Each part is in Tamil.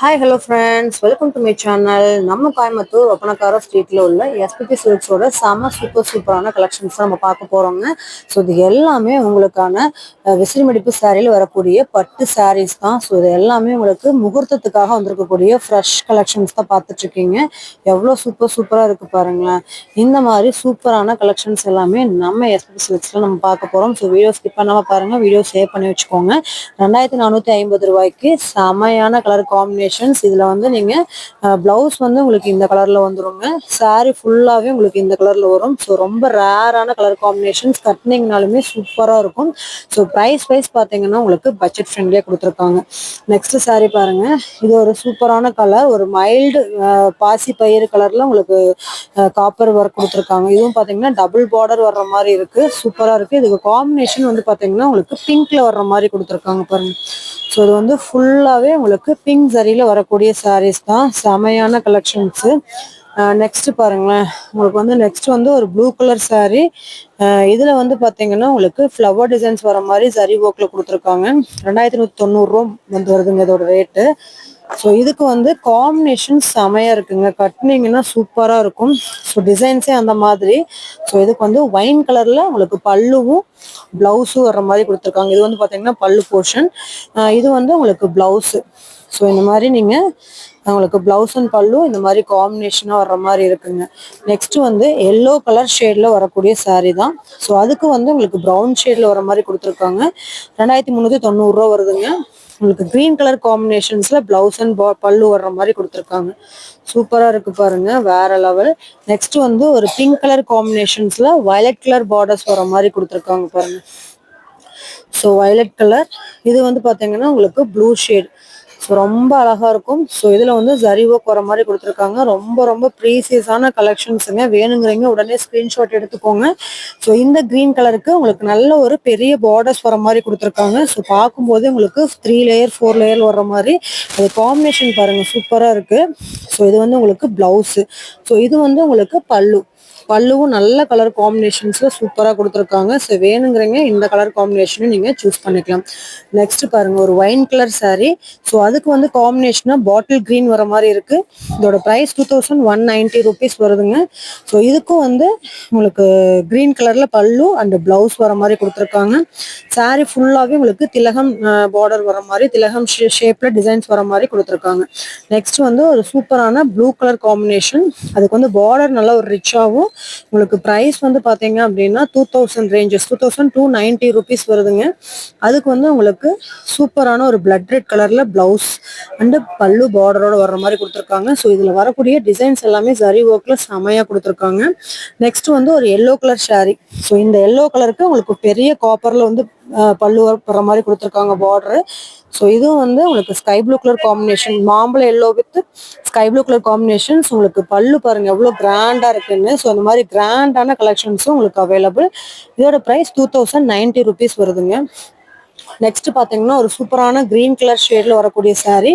Hi hello friends welcome to my channel நம்ம கோயம்புத்தூர் ஒப்பனக்கார ஸ்ட்ரீட்டில் உள்ள எஸ்பிபி சில்க்ஸோட செம சூப்பர் சூப்பரான கலெக்ஷன்ஸ் நம்ம பார்க்க போகிறோங்க ஸோ இது எல்லாமே உங்களுக்கான அஹ், விசிறி மடிப்பு சாரியில் வரக்கூடிய பட்டு சாரீஸ் தான். ஸோ இது எல்லாமே உங்களுக்கு முகூர்த்தத்துக்காக வந்திருக்கக்கூடிய ஃப்ரெஷ் கலெக்ஷன்ஸ் தான் பார்த்துட்டு இருக்கீங்க எவ்வளோ சூப்பர் சூப்பராக இருக்கு பாருங்களேன். இந்த மாதிரி சூப்பரான கலெக்ஷன்ஸ் எல்லாமே நம்ம எஸ்பிபி சில்க்ஸில் நம்ம பார்க்க போகிறோம் ஸோ வீடியோ ஸ்கிப் பண்ணாமல் பாருங்கள் வீடியோ சேவ் பண்ணி வச்சுக்கோங்க. ரெண்டாயிரத்தி நானூற்றி ஐம்பது ரூபாய்க்கு செமையான கலர் காம்பினேஷன்ஸ் இதில் வந்து நீங்கள் ப்ளவுஸ் வந்து உங்களுக்கு இந்த கலரில் வந்துருங்க. சாரீ ஃபுல்லாகவே உங்களுக்கு இந்த கலரில் வரும். ஸோ ரொம்ப ரேரான கலர் காம்பினேஷன்ஸ் கட்டினீங்கனாலுமே சூப்பராக இருக்கும். ஸோ ப்ரைஸ் வைஸ் பார்த்தீங்கன்னா உங்களுக்கு பட்ஜெட் ஃப்ரெண்ட்லியாக கொடுத்துருக்காங்க. நெக்ஸ்ட் சாரீ பாருங்க. இது ஒரு சூப்பரான கலர் ஒரு மைல்டு பாசி பயிறு கலரில் உங்களுக்கு காப்பர் ஒர்க் கொடுத்துருக்காங்க. இதுவும் பார்த்தீங்கன்னா டபுள் பார்டர் வர்ற மாதிரி இருக்கு. சூப்பராக இருக்கு. இதுக்கு காம்பினேஷன் வந்து பார்த்தீங்கன்னா உங்களுக்கு பிங்க்ல வர்ற மாதிரி கொடுத்துருக்காங்க பாருங்க. ஸோ இது வந்து ஃபுல்லாகவே உங்களுக்கு பிங்க் சரியில் வரக்கூடிய சாரீஸ் தான். செமையான கலெக்ஷன்ஸு நெக்ஸ்ட் பாருங்களேன். உங்களுக்கு வந்து நெக்ஸ்ட் வந்து ஒரு ப்ளூ கலர் சாரீ இதில் வந்து பார்த்தீங்கன்னா உங்களுக்கு ஃப்ளவர் டிசைன்ஸ் வர மாதிரி சரி ஒர்க்ல கொடுத்துருக்காங்க. ரெண்டாயிரத்தி நூத்தி தொண்ணூறுரூவா வந்து வருதுங்க இதோட ரேட்டு ஸோ இதுக்கு வந்து காம்பினேஷன் செமையா இருக்குங்க. கட்டினீங்கன்னா சூப்பராக இருக்கும். ஸோ டிசைன்ஸே அந்த மாதிரி. ஸோ இதுக்கு வந்து ஒயின் கலரில் உங்களுக்கு பல்லுவும் ப்ளவுஸும் வர்ற மாதிரி கொடுத்துருக்காங்க. இது வந்து பார்த்தீங்கன்னா பல்லு போர்ஷன் இது வந்து உங்களுக்கு ப்ளவுஸு ஸோ இந்த மாதிரி நீங்கள் உங்களுக்கு ப்ளவுஸ் அண்ட் பல்லும் இந்த மாதிரி காம்பினேஷனாக வர்ற மாதிரி இருக்குங்க. நெக்ஸ்ட் வந்து எல்லோ கலர் ஷேடில் வரக்கூடிய சாரீ தான். ஸோ அதுக்கு வந்து உங்களுக்கு ப்ரௌன் ஷேடில் வர மாதிரி கொடுத்துருக்காங்க. ரெண்டாயிரத்தி முந்நூற்றி தொண்ணூறுரூவா வருதுங்க. உங்களுக்கு க்ரீன் கலர் காம்பினேஷன்ஸில் ப்ளவுஸ் அண்ட் பல்லு வர்ற மாதிரி கொடுத்துருக்காங்க. சூப்பராக இருக்கு பாருங்க வேற லெவல் நெக்ஸ்ட் வந்து ஒரு பிங்க் கலர் காம்பினேஷன்ஸில் வயலட் கலர் பார்டர்ஸ் வர மாதிரி கொடுத்துருக்காங்க பாருங்க. ஸோ வயலட் கலர் இது வந்து பார்த்தீங்கன்னா உங்களுக்கு ப்ளூ ஷேட் ஸோ ரொம்ப அழகா இருக்கும். ஸோ இதில் வந்து ஜரிவோ குற மாதிரி கொடுத்துருக்காங்க. ரொம்ப ரொம்ப ப்ரீசியஸான கலெக்ஷன்ஸுங்க வேணுங்கிறீங்க உடனே ஸ்க்ரீன்ஷாட் எடுத்துக்கோங்க. ஸோ இந்த க்ரீன் கலருக்கு உங்களுக்கு நல்ல ஒரு பெரிய பார்டர்ஸ் வர மாதிரி கொடுத்துருக்காங்க. ஸோ பார்க்கும்போது உங்களுக்கு த்ரீ லேயர் ஃபோர் லேயர் வர்ற மாதிரி. அது காம்பினேஷன் பாருங்கள் சூப்பராக இருக்குது ஸோ இது வந்து உங்களுக்கு ப்ளவுஸு ஸோ இது வந்து உங்களுக்கு பல்லு. பல்லுவும் நல்ல கலர் காம்பினேஷன்ஸில் சூப்பராக கொடுத்துருக்காங்க. ஸோ வேணுங்கிறீங்க இந்த கலர் காம்பினேஷனும் நீங்கள் சூஸ் பண்ணிக்கலாம். நெக்ஸ்ட் பாருங்கள் ஒரு ஒயின் கலர் சாரீ ஸோ அதுக்கு வந்து காம்பினேஷனாக பாட்டில் கிரீன் வர மாதிரி இருக்குது இதோட price two thousand one ninety rupees வருதுங்க. ஸோ இதுக்கும் வந்து உங்களுக்கு க்ரீன் கலரில் பல்லு அண்ட் ப்ளவுஸ் வர மாதிரி கொடுத்துருக்காங்க. சாரீ ஃபுல்லாகவே உங்களுக்கு திலகம் பார்டர் வர மாதிரி திலகம் ஷேப்பில் டிசைன்ஸ் வர மாதிரி கொடுத்துருக்காங்க. நெக்ஸ்ட் வந்து ஒரு சூப்பரான ப்ளூ கலர் காம்பினேஷன் அதுக்கு வந்து பார்டர் நல்ல ஒரு ரிச்சாகவும் உங்களுக்கு ப்ரைஸ் வந்து பார்த்தீங்க அப்படின்னா two thousand ranges two thousand two ninety rupees வருதுங்க. அதுக்கு வந்து உங்களுக்கு சூப்பரான ஒரு பிளட் ரெட் கலர்ல பிளவுஸ் அண்டு பல்லு பார்டரோட வர்ற மாதிரி கொடுத்துருக்காங்க. ஸோ இதில் வரக்கூடிய டிசைன்ஸ் எல்லாமே சரி ஒர்க்கில் செமையாக கொடுத்துருக்காங்க. நெக்ஸ்ட் வந்து ஒரு எல்லோ கலர் ஷாரி ஸோ இந்த எல்லோ கலருக்கு உங்களுக்கு பெரிய காப்பர்ல வந்து பல்லு வர மாதிரி கொடுத்துருக்காங்க பார்டரு ஸோ இதுவும் வந்து உங்களுக்கு ஸ்கை ப்ளூ கலர் காம்பினேஷன் மாம்பழம் yellow with sky blue colour combinations உங்களுக்கு பல்லு பாருங்க எவ்வளோ கிராண்டாக இருக்குன்னு. ஸோ அந்த மாதிரி கிராண்டான கலெக்ஷன்ஸும் உங்களுக்கு அவைலபிள் இதோட price two thousand ninety rupees வருதுங்க. நெக்ஸ்ட் பார்த்தீங்கன்னா ஒரு சூப்பரான கிரீன் கலர் ஷேட்ல வரக்கூடிய சாரீ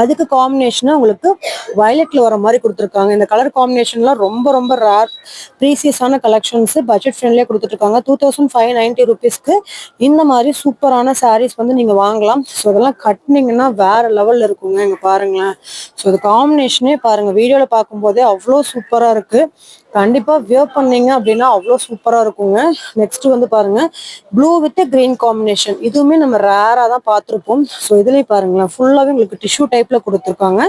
அதுக்கு காம்பினேஷனாக உங்களுக்கு வயலட்ல வர மாதிரி கொடுத்துருக்காங்க. இந்த கலர் காம்பினேஷன்லாம் ரொம்ப ரொம்ப ரேர் ப்ரீசியஸான கலெக்ஷன்ஸ் பட்ஜெட் ஃப்ரெண்ட்லேயே கொடுத்துட்ருக்காங்க டூ தௌசண்ட் ஃபைவ் நைன்ட்டி ருபீஸ்க்கு இந்த மாதிரி சூப்பரான சாரீஸ் வந்து நீங்கள் வாங்கலாம். ஸோ இதெல்லாம் கட்டினீங்கன்னா வேற லெவலில் இருக்குங்க இங்கே பாருங்களேன். ஸோ இது காம்பினேஷனே பாருங்கள் வீடியோவில் பார்க்கும்போதே அவ்வளோ சூப்பராக இருக்குது கண்டிப்பா வியர் பண்ணீங்க அப்படின்னா அவ்வளோ சூப்பரா இருக்குங்க. நெக்ஸ்ட் வந்து பாருங்க. ப்ளூ வித் கிரீன் காம்பினேஷன் இதுவுமே நம்ம ரேரா தான் பார்த்துருப்போம். ஸோ இதுலயும் பாருங்களேன். ஃபுல்லாவே உங்களுக்கு டிஷ்யூ டைப்ல கொடுத்துருக்காங்க.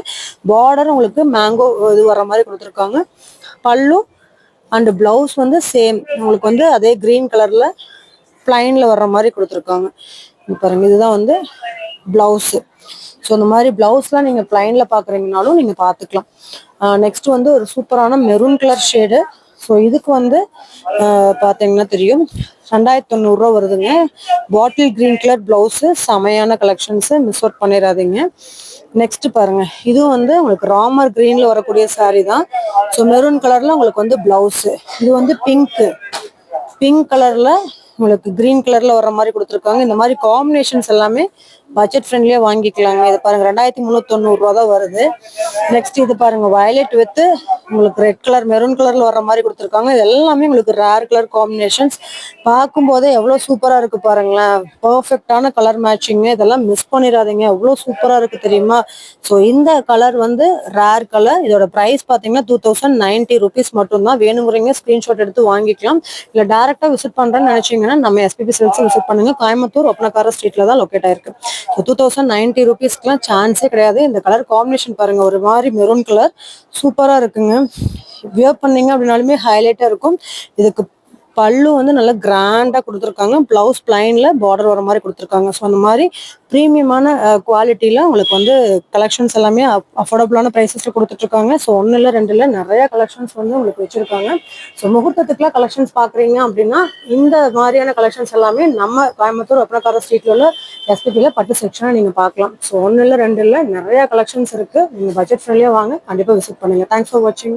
பார்டர் உங்களுக்கு மேங்கோ இது வர மாதிரி கொடுத்துருக்காங்க. பல்லு அண்ட் பிளவுஸ் வந்து சேம் உங்களுக்கு வந்து அதே கிரீன் கலர்ல பிளைன்ல வர்ற மாதிரி கொடுத்துருக்காங்க. பாருங்க. இதுதான் வந்து ப்ளவுஸு ஸோ இந்த மாதிரி ப்ளவுஸ்லாம் நீங்கள் பிளைனில் பார்க்குறீங்கனாலும் நீங்கள் பார்த்துக்கலாம் நெக்ஸ்ட் வந்து ஒரு சூப்பரான மெரூன் கலர் ஷேடு ஸோ இதுக்கு வந்து பார்த்தீங்கன்னா தெரியும். ரெண்டாயிரத்தி தொண்ணூறுரூவா வருதுங்க. பாட்டில் கிரீன் கலர் ப்ளவுஸு செமையான கலெக்ஷன்ஸு மிஸ் அவுட் பண்ணிடாதீங்க. நெக்ஸ்ட் பாருங்க. இதுவும் வந்து உங்களுக்கு ராமர் க்ரீனில் வரக்கூடிய சாரீ தான். ஸோ மெரூன் கலரில் உங்களுக்கு வந்து ப்ளவுஸு இது வந்து பிங்க்கு பிங்க் கலரில் உங்களுக்கு க்ரீன் கலரில் வர மாதிரி கொடுத்துருக்காங்க. இந்த மாதிரி காம்பினேஷன்ஸ் எல்லாமே பட்ஜெட் ஃப்ரெண்ட்லியே வாங்கிக்கலாங்க. இது பாருங்க ரெண்டாயிரத்தி முந்நூற்றி ரூபா தான் வருது. நெக்ஸ்ட் இது பாருங்க வயலட் வித்து உங்களுக்கு ரெட் கலர் மெரூன் கலர்ல வர்ற மாதிரி கொடுத்துருக்காங்க. இது எல்லாமே உங்களுக்கு ரேர் கலர் காம்பினேஷன்ஸ் பார்க்கும்போதே எவ்வளோ சூப்பராக இருக்கு பாருங்களேன். பர்ஃபெக்டான கலர் மேட்சிங்கு இதெல்லாம் மிஸ் பண்ணிடாதீங்க. எவ்வளோ சூப்பராக இருக்கு தெரியுமா? ஸோ இந்த கலர் வந்து ரேர் கலர் இதோட ப்ரைஸ் பார்த்தீங்கன்னா டூ தௌசண்ட் நைன்ட்டி ருபீஸ் மட்டும்தான். வேணுங்கிறீங்க ஸ்க்ரீன்ஷாட் எடுத்து வாங்கிக்கலாம். இல்லை டேரெக்டாக விசிட் பண்ணுறேன்னு நினச்சிங்கன்னா நம்ம எஸ்பிபி சில்க்ஸ் விசிட் பண்ணுங்க. கோயம்புத்தூர் ஒப்பனக்கார ஸ்ட்ரீட்டில் தான் லொக்கேட் ஆயிருக்கு. டூ தௌசண்ட் நைன்ட்டி ருபீஸ்க்குலாம் சான்ஸே கிடையாது. இந்த கலர் காம்பினேஷன் பாருங்க ஒரு மாதிரி மெரூன் கலர் சூப்பராக இருக்குங்க. வியர் பண்ணீங்க அப்படின்னாலுமே ஹைலைட்டாக இருக்கும். இதுக்கு பல்லு வந்து நல்லா கிராண்டாக கொடுத்துருக்காங்க. ப்ளவுஸ் பிளைனில் பார்டர் வர மாதிரி கொடுத்துருக்காங்க. ஸோ அந்த மாதிரி ப்ரீமியமான குவாலிட்டியில உங்களுக்கு வந்து கலெக்ஷன்ஸ் எல்லாமே அஃபோர்டபுளான ப்ரைஸஸில் கொடுத்துட்ருக்காங்க. ஸோ ஒன்னு இல்லை ரெண்டு இல்லை நிறைய கலெக்ஷன்ஸ் வந்து உங்களுக்கு வச்சிருக்காங்க. ஸோ முகூர்த்தத்துக்குலாம் கலெக்ஷன்ஸ் பாக்குறீங்க அப்படின்னா இந்த மாதிரியான கலெக்ஷன்ஸ் எல்லாமே நம்ம கோயம்புத்தூர் ஒப்பனக்கார ஸ்ட்ரீட்ல உள்ள எஸ்பிபியில் பட்டு செக்ஷனை நீங்க பார்க்கலாம். ஸோ ஒன்னு இல்லை ரெண்டு இல்லை நிறைய கலெக்ஷன்ஸ் இருக்கு. நீங்கள் பட்ஜெட் ஃப்ரெண்ட்லியா வாங்க. கண்டிப்பாக விசிட் பண்ணுங்க. தேங்க்ஸ் ஃபார் வாட்சிங்